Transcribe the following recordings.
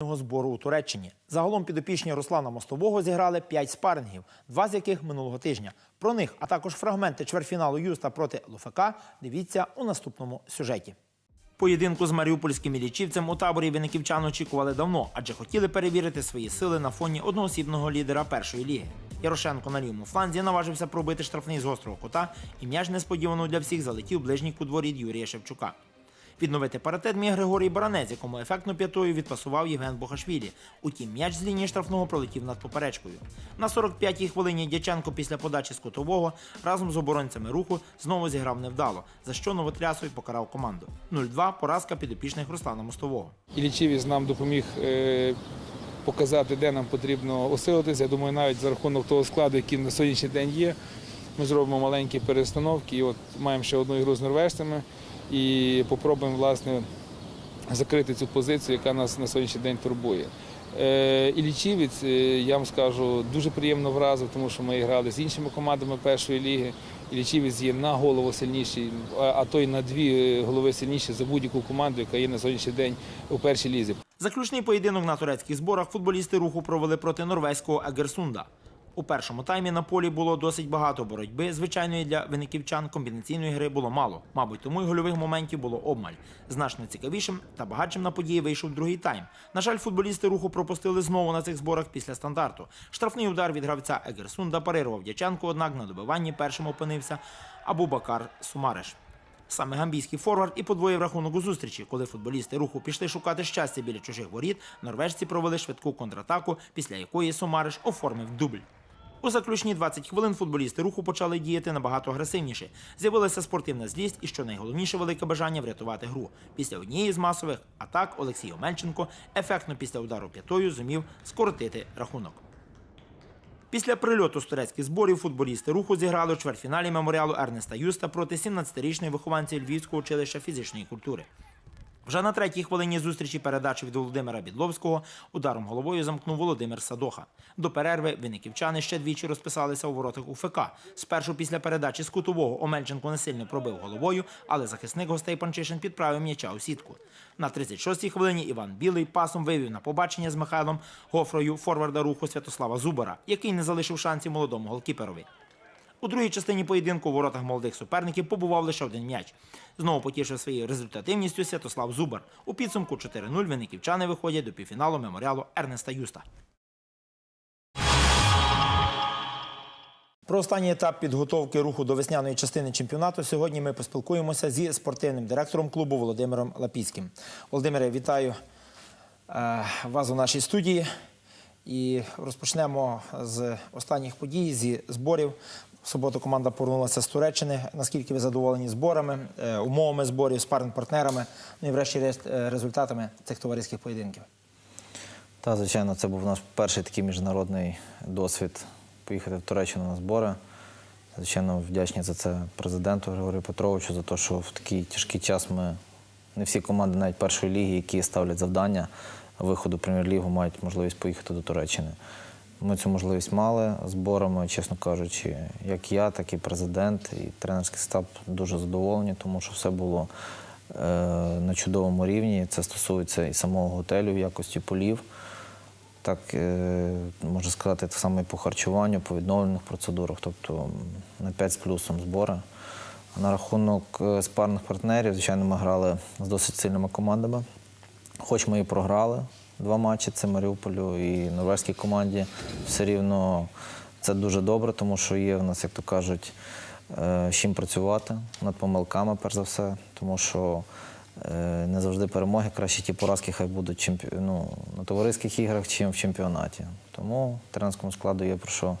збору у Туреччині. Загалом підопічні Руслана Мостового зіграли 5 спарингів, два з яких минулого тижня. Про них, а також фрагменти чвертьфіналу Юста проти ЛФК дивіться у наступному сюжеті. Поєдинку з маріупольським лічівцем у таборі виниківчан очікували давно, адже хотіли перевірити свої сили на фоні одноосібного лідера першої ліги. Ярошенко на лівому фланзі наважився пробити штрафний з гострого кута, і м'яч несподівано для всіх залетів ближній кудворіт Юрія Шевчука. Відновити паритет міг Григорій Баранець, якому ефектно п'ятою відпасував Євген Бохашвілі. Утім, м'яч з лінії штрафного пролетів над поперечкою. На 45-й хвилині Дяченко після подачі з кутового разом з оборонцями руху знову зіграв невдало, за що Новотрясов покарав команду. 0-2 поразка підопічних Руслана Мостового. Ілічівець нам допоміг е, показати, де нам потрібно осилитися. Я думаю, навіть за рахунок того складу, який на сьогоднішній день є, ми зробимо маленькі перестановки. І от маємо ще одну ігру з норвежцями і попробуємо власне закрити цю позицію, яка нас на сьогоднішній день турбує. Е, Ілічівець, е, я вам скажу, дуже приємно вразив, тому що ми грали з іншими командами першої ліги. Ілічівець є на голову сильніший, а а то й на дві е, голови сильніші за будь-яку команду, яка є на сьогоднішній день у першій лізі. Заключний поєдинок на турецьких зборах футболісти руху провели проти норвезького Егерсунда. У першому таймі на полі було досить багато боротьби. Звичайної для виниківчан комбінаційної гри було мало. Мабуть, тому й гольових моментів було обмаль. Значно цікавішим та багатшим на події вийшов другий тайм. На жаль, футболісти руху пропустили знову на цих зборах після стандарту. Штрафний удар від гравця Егерсунда парирував Дяченко, однак на добиванні першим опинився Абубакар Сумареш. Саме гамбійський форвард і подвоїв рахунок у зустрічі. Коли футболісти руху пішли шукати щастя біля чужих воріт, норвежці провели швидку контратаку, після якої Сомариш оформив дубль. У заключні 20 хвилин футболісти руху почали діяти набагато агресивніше. З'явилася спортивна злість і, що найголовніше, велике бажання врятувати гру. Після однієї з масових атак Олексій Омельченко ефектно після удару п'ятою зумів скоротити рахунок. Після прильоту з турецьких зборів футболісти руху зіграли у чвертьфіналі меморіалу Ернеста Юста проти 17-річної вихованці Львівського училища фізичної культури. Вже на третій хвилині зустрічі передачі від Володимира Бідловського ударом головою замкнув Володимир Садоха. До перерви виниківчани ще двічі розписалися у воротах УФК. Спершу після передачі з кутового Омельченко не сильно пробив головою, але захисник гостей Панчишин підправив м'яча у сітку. На 36-й хвилині Іван Білий пасом вивів на побачення з Михайлом Гофрою форварда руху Святослава Зубара, який не залишив шансів молодому голкіперові. У другій частині поєдинку у воротах молодих суперників побував лише один м'яч. Знову потішив своєю результативністю Святослав Зубар. У підсумку 4-0 виниківчани виходять до півфіналу меморіалу Ернеста Юста. Про останній етап підготовки руху до весняної частини чемпіонату сьогодні ми поспілкуємося зі спортивним директором клубу Володимиром Лапіцьким. Володимире, вітаю е, вас у нашій студії. І розпочнемо з останніх подій, зі зборів. Суботу команда повернулася з Туреччини. Наскільки ви задоволені зборами, е, умовами зборів, спарринг-партнерами, ну і врешті-решт е, цих товариських поєдинків? Та, звичайно, це був наш перший такий міжнародний досвід поїхати в Туреччину на збори. Звичайно, вдячні за це президенту Григорію Петровичу, за те, що в такий тяжкий час ми не всі команди, навіть першої ліги, які ставлять завдання виходу в прем'єр-лігу, мають можливість поїхати до Туреччини. Ми цю можливість мали зборами, чесно кажучи, як я, так і президент, і тренерський штаб дуже задоволені, тому що все було е, на чудовому рівні. Це стосується і самого готелю в якості полів. Так, е, можна сказати, так само і по харчуванню, по відновлених процедурах, тобто на 5 з плюсом збори. На рахунок е, спарних партнерів, звичайно, ми грали з досить сильними командами. Хоч ми і програли два матчі, це Маріуполю і норвезькій команді, все рівно це дуже добре, тому що є в нас, як то кажуть, е, з чим працювати над помилками, перш за все, тому що е, не завжди перемоги, краще ті поразки хай будуть чемпі... ну, на товариських іграх, чим в чемпіонаті. Тому тренерському складу є про що,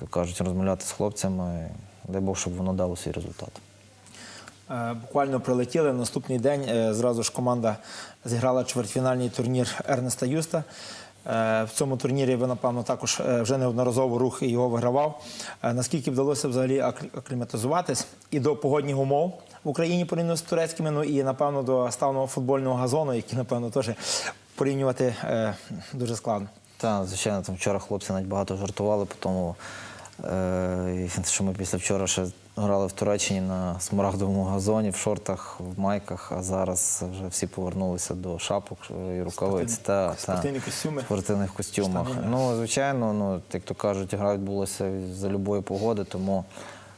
як кажуть, розмовляти з хлопцями. Дай Бог, щоб воно дало свій результат. Е, Буквально прилетіли наступний день. е, Зразу ж команда зіграла чвертьфінальний турнір Ернеста Юста. Е, В цьому турнірі ви, напевно, також вже неодноразово рух його вигравав. Наскільки вдалося взагалі акліматизуватись і до погодних умов в Україні порівняно з турецькими, ну і напевно до ставного футбольного газону, який, напевно, теж порівнювати дуже складно. Так, звичайно, там вчора хлопці навіть багато жартували по тому що ми після вчора ще грали в Туреччині на смарагдовому газоні, в шортах, в майках, а зараз вже всі повернулися до шапок і рукавиць. Та, та, костюми. в спортивних костюмах. Штани. Ну, звичайно, ну, як то кажуть, гра відбулася за любої погоди, тому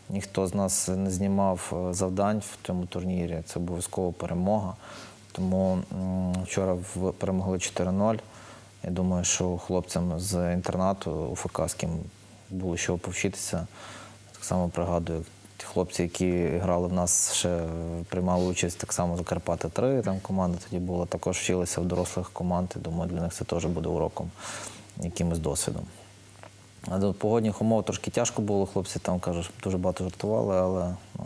ніхто з нас не знімав е, завдань в цьому турнірі. Це обов'язково перемога. Тому вчора перемогли 4-0. Я думаю, що хлопцям з інтернату УФК, з ким було що повчитися, так само пригадую. ті Хлопці, які грали в нас, ще приймали участь так само Закарпати 3 там команда тоді була, також вчилися в дорослих команд. і Думаю, для них це теж буде уроком, якимось досвідом. А до погодних умов трошки тяжко було, хлопці там кажуть, дуже багато жартували, але ну,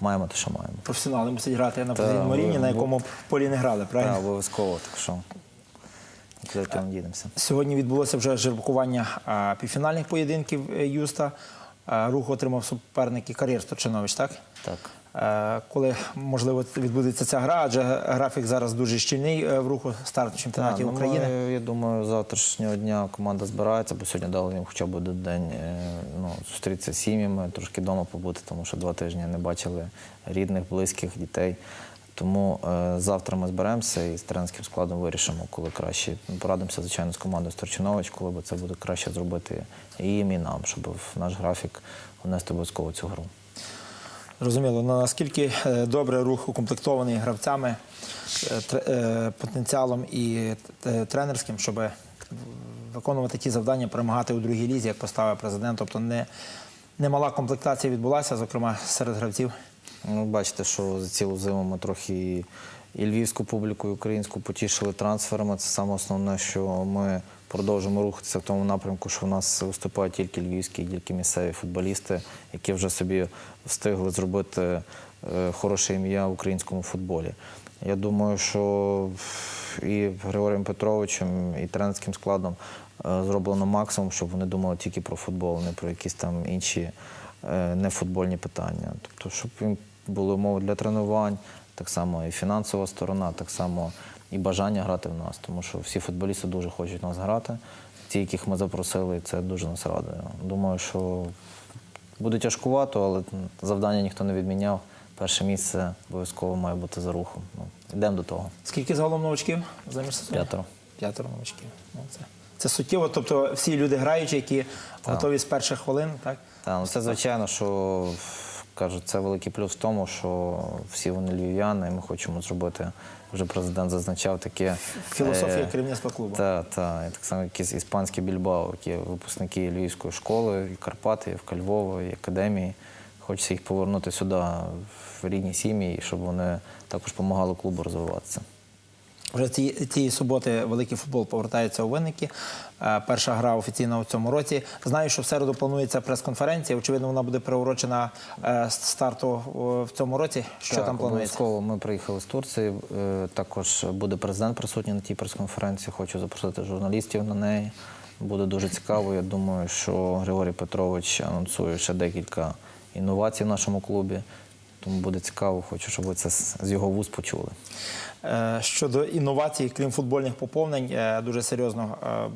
маємо те, що маємо. Професіонали мусять грати на позиційному рівні, на якому полі не грали, Так, правильно? обов'язково, так що цього дійдемося. Сьогодні відбулося вже жеребкування півфінальних поєдинків е, Юста. Рух отримав суперники кар'єр Сточинович, так? Так. Е, Коли можливо відбудеться ця гра, адже графік зараз дуже щільний е, в руху старту чемпіонатів ну, України. я думаю, завтрашнього дня команда збирається, бо сьогодні дали їм хоча б один день ну, зустрітися з сім'ями, трошки вдома побути, тому що два тижні не бачили рідних, близьких, дітей. Тому е, завтра ми зберемося і з тренерським складом вирішимо, коли краще. Порадимося, звичайно, з командою Сторчинович, коли б це буде краще зробити і їм, і нам, щоб в наш графік внести обов'язково цю гру. Зрозуміло, Ну, наскільки е, добре рух укомплектований гравцями, е, потенціалом і тренерським, щоб виконувати ті завдання, перемагати у другій лізі, як поставив президент. Тобто не, немала комплектація відбулася, зокрема серед гравців. Ну, бачите, що за цілу зиму ми трохи і- львівську публіку, і українську потішили трансферами. Це саме основне, що ми продовжимо рухатися в тому напрямку, що в нас виступають тільки львівські, тільки місцеві футболісти, які вже собі встигли зробити е, хороше ім'я в українському футболі. Я думаю, що і Григорієм Петровичем, і тренерським складом е, зроблено максимум, щоб вони думали тільки про футбол, не про якісь там інші е, нефутбольні питання. Тобто, щоб їм були умови для тренувань, так само і фінансова сторона, так само і бажання грати в нас, тому що всі футболісти дуже хочуть в нас грати. Ті, яких ми запросили, це дуже нас радує. Думаю, що буде тяжкувато, але завдання ніхто не відміняв. Перше місце обов'язково має бути за рухом. Ну, йдемо до того. Скільки загалом новачків за між П'ятеро. П'ятеро новачків. Ну, це, це суттєво. Тобто всі люди граючі, які готові з перших хвилин, так? Так, ну це звичайно, що кажуть, це великий плюс в тому, що всі вони львів'яни, і ми хочемо зробити. Вже президент зазначав таке Філософія е, керівництва клубу. Та, та, так само якісь іспанські Більбао, які випускники Львівської школи, і Карпати, і в Львова, і академії. Хочеться їх повернути сюди в рідні сім'ї, щоб вони також допомагали клубу розвиватися. Вже ці, цієї суботи великий футбол повертається у винники. Е, Перша гра офіційна у цьому році. Знаю, що в середу планується прес-конференція. Очевидно, вона буде приурочена е, старту в цьому році. Що так, там планується? Обов'язково ми приїхали з Турції. е, Також буде президент присутній на тій прес-конференції. Хочу запросити журналістів на неї. Буде дуже цікаво. Я думаю, що Григорій Петрович анонсує ще декілька інновацій в нашому клубі. Тому буде цікаво, хочу, щоб ви це з його вуз почули. Е, Щодо інновацій, крім футбольних поповнень, е, дуже серйозно е,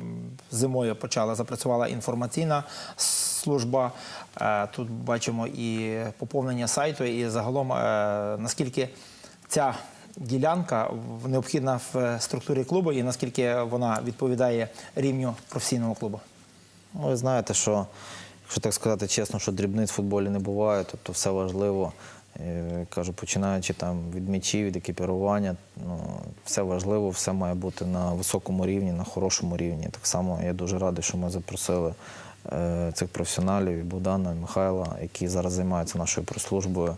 зимою почала запрацювала інформаційна служба. Тут бачимо і поповнення сайту, і загалом наскільки ця ділянка необхідна в структурі клубу, і наскільки вона відповідає рівню професійного клубу. Ну, ви знаєте, що, якщо так сказати чесно, що дрібниць в футболі не буває, тобто все важливо. Е, Кажу, починаючи там від м'ячів, від екіпірування, ну, все важливо, все має бути на високому рівні, на хорошому рівні. Так само я дуже радий, що ми запросили е, цих професіоналів, і Богдана, і Михайла, які зараз займаються нашою прес-службою.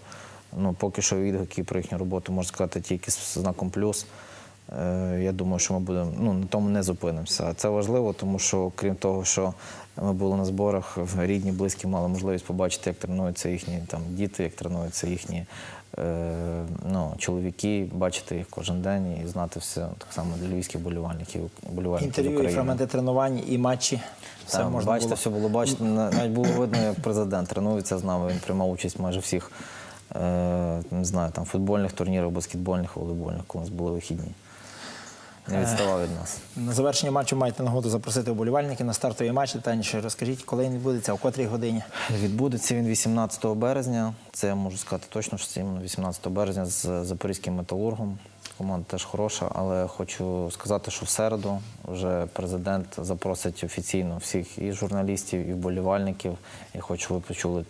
Ну, поки що відгуки про їхню роботу можна сказати тільки з знаком плюс. Е, Я думаю, що ми будемо ну, на тому не зупинимося. Це важливо, тому що крім того, що ми були на зборах, рідні, близькі мали можливість побачити, як тренуються їхні там, діти, як тренуються їхні е, ну, чоловіки, бачити їх кожен день і знати все так само для львівських болівальників, болівальників Інтерв'ю, і фрагменти тренувань, і матчі. Все Так, можна бачите, було. все було бачити. На- Навіть було видно, як президент тренується з нами. Він приймав участь майже всіх е, не знаю, там, футбольних турнірах, баскетбольних, волейбольних, коли у нас були вихідні. Не відставав від нас. На завершення матчу маєте нагоду запросити вболівальників на стартовий матч. Детальніше розкажіть, коли він відбудеться, о котрій годині. Відбудеться він 18 березня. Це я можу сказати точно, що це іменно 18 березня з запорізьким металургом. Команда теж хороша, але хочу сказати, що в середу вже президент запросить офіційно всіх і журналістів, і вболівальників. І хочу, ви почули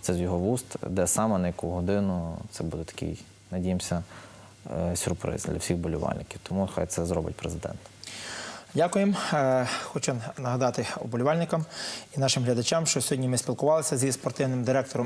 це з його вуст, де саме на яку годину. Це буде такий, надіємося, е, сюрприз для всіх болівальників. Тому хай це зробить президент. Дякуємо. Е, Хочу нагадати оболівальникам і нашим глядачам, що сьогодні ми спілкувалися зі спортивним директором